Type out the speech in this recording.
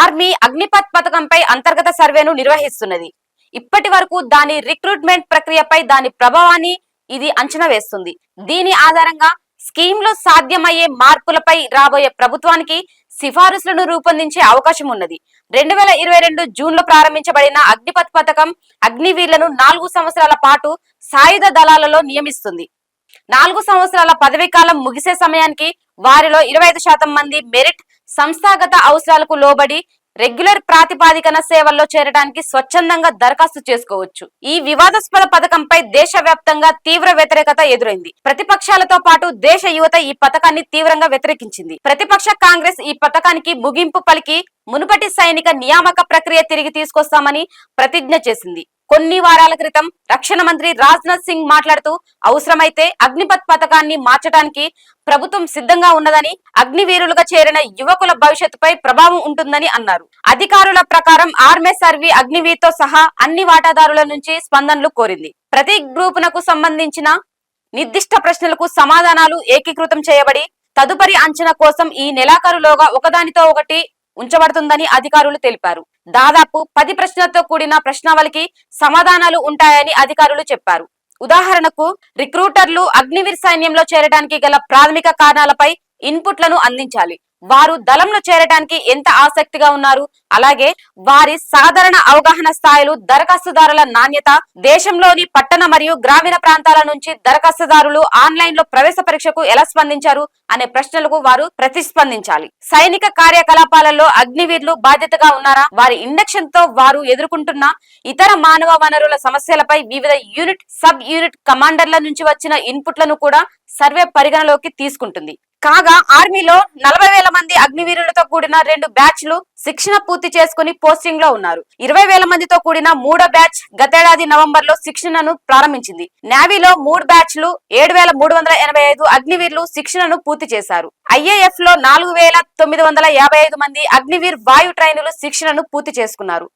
Army Agnipath పథకంపై అంతర్గత సర్వేను నిర్వహిస్తున్నది. ఇప్పటి వరకు దాని రిక్రూట్మెంట్ ప్రక్రియపై దాని ప్రభావాన్ని ఇది అంచనా వేస్తుంది. దీని ఆధారంగా స్కీమ్లో సాధ్యమయ్యే మార్పులపై రాబోయే ప్రభుత్వానికి సిఫారసులను రూపొందించే అవకాశం ఉన్నది రెండు వేల ఇరవై రెండు జూన్లో ప్రారంభించబడిన అగ్నిపత్ పథకం అగ్నివీర్లను నాలుగు సంవత్సరాల పాటు సాయుధ దళాలలో నియమిస్తుంది. నాలుగు సంవత్సరాల పదవీ కాలం ముగిసే సమయానికి వారిలో ఇరవై ఐదు శాతం మంది మెరిట్ సంస్థాగత అవసరాలకు లోబడి రెగ్యులర్ ప్రాతిపాదికన సేవల్లో చేరడానికి స్వచ్ఛందంగా దరఖాస్తు చేసుకోవచ్చు. ఈ వివాదాస్పద పథకంపై దేశవ్యాప్తంగా తీవ్ర వ్యతిరేకత ఎదురైంది. ప్రతిపక్షాలతో పాటు దేశ యువత ఈ పథకాన్ని తీవ్రంగా వ్యతిరేకించింది. ప్రతిపక్ష కాంగ్రెస్ ఈ పథకానికి ముగింపు పలికి మునుపటి సైనిక నియామక ప్రక్రియ తిరిగి తీసుకొస్తామని ప్రతిజ్ఞ చేసింది. కొన్ని వారాల క్రితం రక్షణ మంత్రి రాజ్నాథ్ సింగ్ మాట్లాడుతూ అవసరమైతే అగ్నిపత్ పథకాన్ని మార్చడానికి ప్రభుత్వం సిద్ధంగా ఉన్నదని అగ్నివీరులుగా చేరిన యువకుల భవిష్యత్తుపై ప్రభావం ఉంటుందని అన్నారు. అధికారుల ప్రకారం ఆర్మీ సర్వీ అగ్నివీర్తో సహా అన్ని వాటాదారుల నుంచి స్పందనలు కోరింది. ప్రతి గ్రూపునకు సంబంధించిన నిర్దిష్ట ప్రశ్నలకు సమాధానాలు ఏకీకృతం చేయబడి తదుపరి అంచనా కోసం ఈ నెలాఖరులోగా ఒకదానితో ఒకటి ఉంచబడుతుందని అధికారులు తెలిపారు. దాదాపు పది ప్రశ్నలతో కూడిన ప్రశ్నావళికి సమాధానాలు ఉంటాయని అధికారులు చెప్పారు. ఉదాహరణకు రిక్రూటర్లు అగ్నివీర్ సైన్యంలో చేరడానికి గల ప్రాథమిక కారణాలపై ఇన్పుట్లను అందించాలి. వారు దళంలో చేరడానికి ఎంత ఆసక్తిగా ఉన్నారు? అలాగే వారి సాధారణ అవగాహన స్థాయిలు దరఖాస్తుదారుల నాణ్యత దేశంలోని పట్టణ మరియు గ్రామీణ ప్రాంతాల నుంచి దరఖాస్తుదారులు ఆన్లైన్లో ప్రవేశ పరీక్షకు ఎలా స్పందించారు అనే ప్రశ్నలకు వారు ప్రతిస్పందించాలి. సైనిక కార్యకలాపాలలో అగ్నివీర్లు బాధ్యతగా ఉన్నారా? వారి ఇండక్షన్తో వారు ఎదుర్కొంటున్న ఇతర మానవ వనరుల సమస్యలపై వివిధ యూనిట్ సబ్ యూనిట్ కమాండర్ల నుంచి వచ్చిన ఇన్పుట్లను కూడా సర్వే పరిగణలోకి తీసుకుంటుంది. కాగా ఆర్మీలో నలభై వేల మంది అగ్నివీరులతో కూడిన రెండు బ్యాచ్లు శిక్షణ పూర్తి చేసుకుని పోస్టింగ్లో ఉన్నారు. ఇరవై వేల మందితో కూడిన మూడో బ్యాచ్ గతేడాది నవంబర్లో శిక్షణను ప్రారంభించింది. నేవీలో మూడు బ్యాచ్లు ఏడు వేల మూడు వందల ఎనభై ఐదు అగ్నివీరులు శిక్షణను పూర్తి చేశారు. ఐఏఎఫ్లో నాలుగు వేల తొమ్మిది వందల యాభై ఐదు మంది అగ్నివీర్ వాయు ట్రైనులు శిక్షణను పూర్తి చేసుకున్నారు.